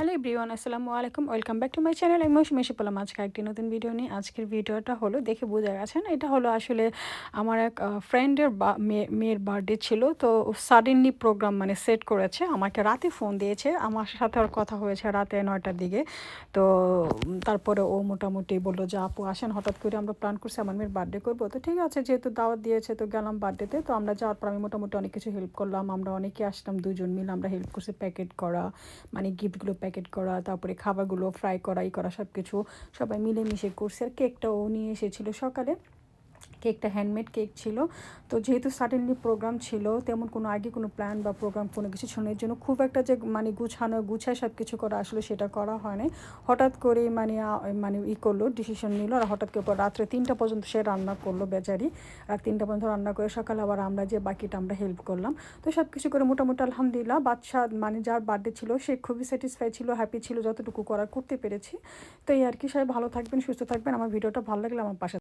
Hello everyone, আসসালামু আলাইকুম। Welcome back to my channel. আমি মৌসুমি এসে পেলাম আজকে একটি নতুন ভিডিও নিয়ে আজকের ভিডিওটা হলো দেখে বোঝা গেছেন এটা হলো আসলে আমার এক ফ্রেন্ডের মেয়ের বার্থডে ছিল। তো সাডেনলি প্রোগ্রাম মানে সেট করেছে। আমাকে রাতে ফোন দিয়েছে। আমার সাথে ওর কথা হয়েছে রাতে নয়টার দিকে। তো তারপরে ও মোটামুটি বলল যে, আপু, আসেন। হঠাৎ করে আমরা প্ল্যান করছি আমার মেয়ের বার্থডে করব। তো ঠিক আছে, যেহেতু দাওয়াত দিয়েছে, তো গেলাম বার্থডেতে তো আমরা যাওয়ার পর আমি মোটামুটি অনেক কিছু হেল্প করলাম। আমরা অনেকে আসলাম দুজন মিলে। আমরা হেল্প করছি প্যাকেট করা মানে গিফটগুলো প্যাকেট করা, তারপরে খাবারগুলো ফ্রাই করাই করা সব কিছু সবাই মিলেমিশে করছে। আর কেকটাও নিয়ে এসেছিল সকালে। কেকটা হ্যান্ডমেড কেক ছিল। তো যেহেতু সাডেনলি প্রোগ্রাম ছিল, তেমন কোনো আগে কোনো প্ল্যান বা প্রোগ্রাম কোনো কিছু এর জন্য খুব একটা যে মানে গুছানো, গুছায় সব কিছু করা আসলে সেটা করা হয়নি। হঠাৎ করে মানে মানে ই করল ডিসিশন নিল আর হঠাৎ করে রাত্রে তিনটা পর্যন্ত সে রান্না করল বেচারি। আর তিনটা পর্যন্ত রান্না করে সকালে আবার আমরা যে বাকিটা আমরা হেল্প করলাম। তো সব কিছু করে মোটামুটি আলহামদুলিল্লাহ বাচ্চা মানে যার বার্থডে ছিল, সে খুবই স্যাটিসফাই ছিল হ্যাপি ছিল, যতটুকু করার করতে পেরেছি। তো এই আর কি, সবাই ভালো থাকবেন, সুস্থ থাকবেন। আমার ভিডিওটা ভালো লাগলে আমার পাশে